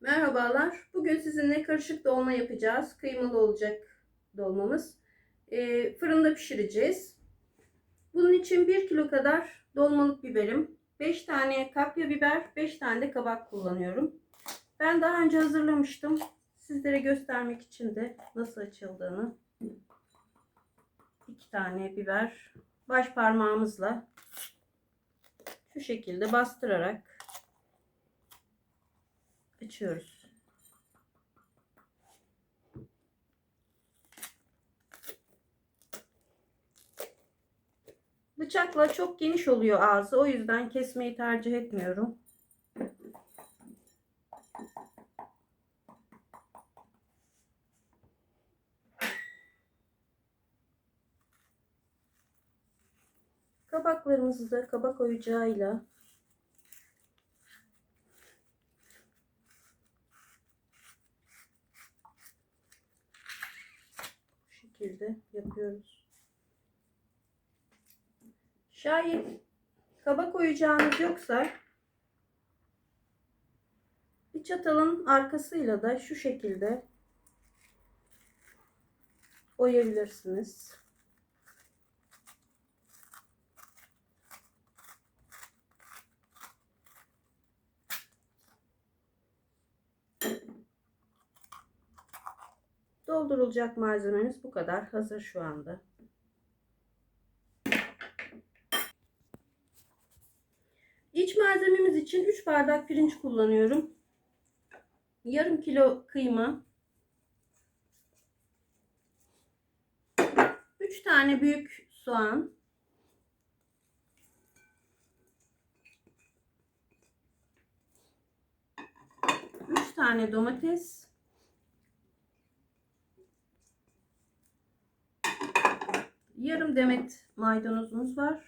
Merhabalar. Bugün sizinle karışık dolma yapacağız. Kıymalı olacak dolmamız. Ee, fırında pişireceğiz. Bunun için 1 kilo kadar dolmalık biberim, 5 tane kapya biber, 5 tane de kabak kullanıyorum. Ben daha önce hazırlamıştım. Sizlere göstermek için de nasıl açıldığını. 2 tane biber baş parmağımızla şu şekilde bastırarak açıyoruz. Bıçakla çok geniş oluyor ağzı. O yüzden kesmeyi tercih etmiyorum. Kabaklarımızı da kabak oyuncağıyla bu şekilde yapıyoruz. Şayet kabak oyacağınız yoksa bir çatalın arkasıyla da şu şekilde oyabilirsiniz. Doldurulacak malzememiz bu kadar. Hazır şu anda. İç malzememiz için 3 bardak pirinç kullanıyorum. Yarım kilo kıyma. 3 tane büyük soğan. Üç tane domates. Yarım demet maydanozumuz var.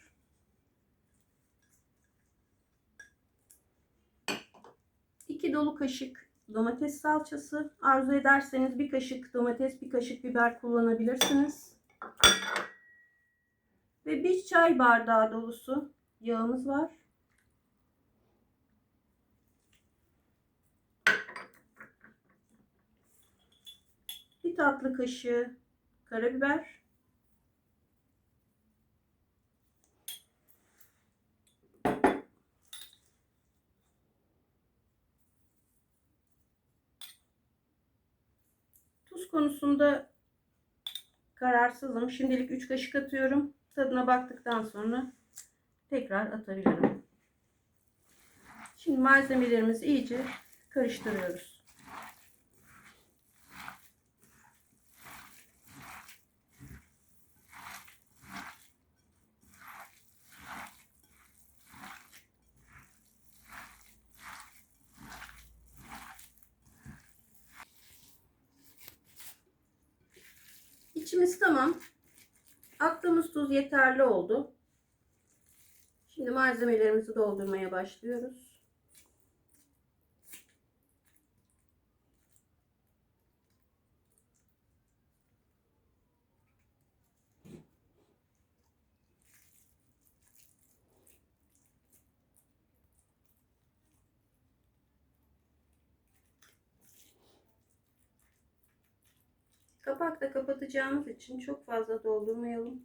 İki dolu kaşık domates salçası. Arzu ederseniz bir kaşık domates, bir kaşık biber kullanabilirsiniz. Ve bir çay bardağı dolusu yağımız var. Bir tatlı kaşığı karabiber. Tuz konusunda kararsızım. Şimdilik 3 kaşık atıyorum. Tadına baktıktan sonra tekrar atabilirim. Şimdi malzemelerimizi iyice karıştırıyoruz. İçimiz tamam. Attığımız tuz yeterli oldu. Şimdi malzemelerimizi doldurmaya başlıyoruz. Kapakla kapatacağımız için çok fazla doldurmayalım.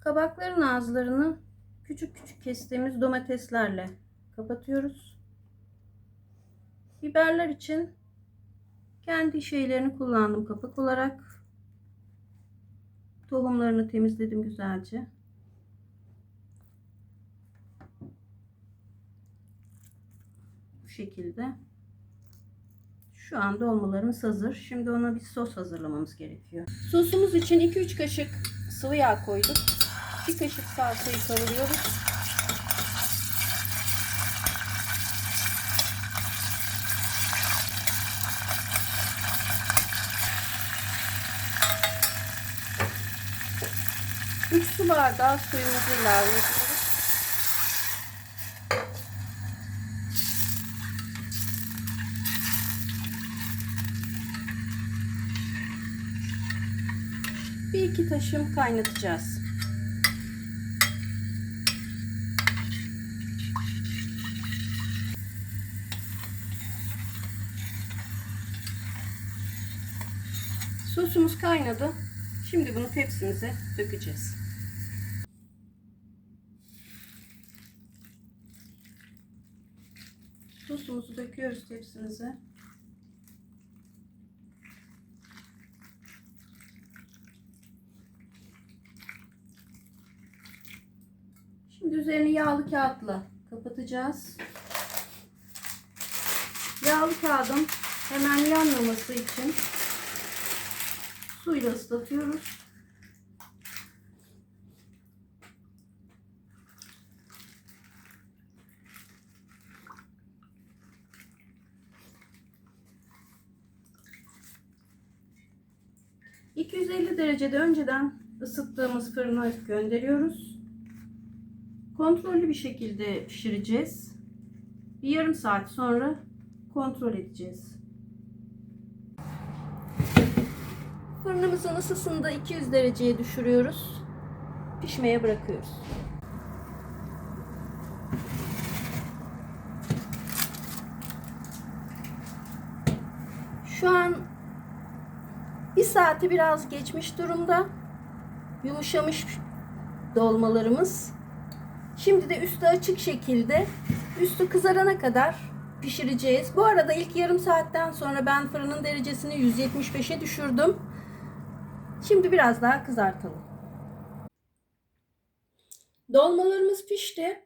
Kabakların ağızlarını küçük küçük kestiğimiz domateslerle kapatıyoruz. Biberler için kendi şeylerini kullandım kapak olarak. Tohumlarını temizledim güzelce. Bu şekilde. Şu an dolmalarımız hazır. Şimdi ona bir sos hazırlamamız gerekiyor. Sosumuz için 2-3 kaşık sıvı yağ koyduk. 1 kaşık salçayı kavuruyoruz. Üç su bardağı suyumuzu ilave ediyoruz. İki taşım kaynatacağız. Sosumuz kaynadı. Şimdi bunu tepsimize dökeceğiz. Sosumuzu döküyoruz tepsimize. Şimdi üzerini yağlı kağıtla kapatacağız. Yağlı kağıdın hemen yanmaması için suyla ıslatıyoruz. ...250 derecede önceden ısıttığımız fırına gönderiyoruz. Kontrollü bir şekilde pişireceğiz. Bir yarım saat sonra kontrol edeceğiz. Fırınımızın ısısını da 200 dereceye düşürüyoruz. Pişmeye bırakıyoruz. Şu an bir saati biraz geçmiş durumda. Yumuşamış dolmalarımız. Şimdi de üstü açık şekilde üstü kızarana kadar pişireceğiz. Bu arada ilk yarım saatten sonra ben fırının derecesini 175'e düşürdüm. Şimdi biraz daha kızartalım. Dolmalarımız pişti.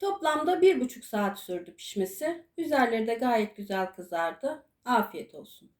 Toplamda bir buçuk saat sürdü pişmesi. Üzerleri de gayet güzel kızardı. Afiyet olsun.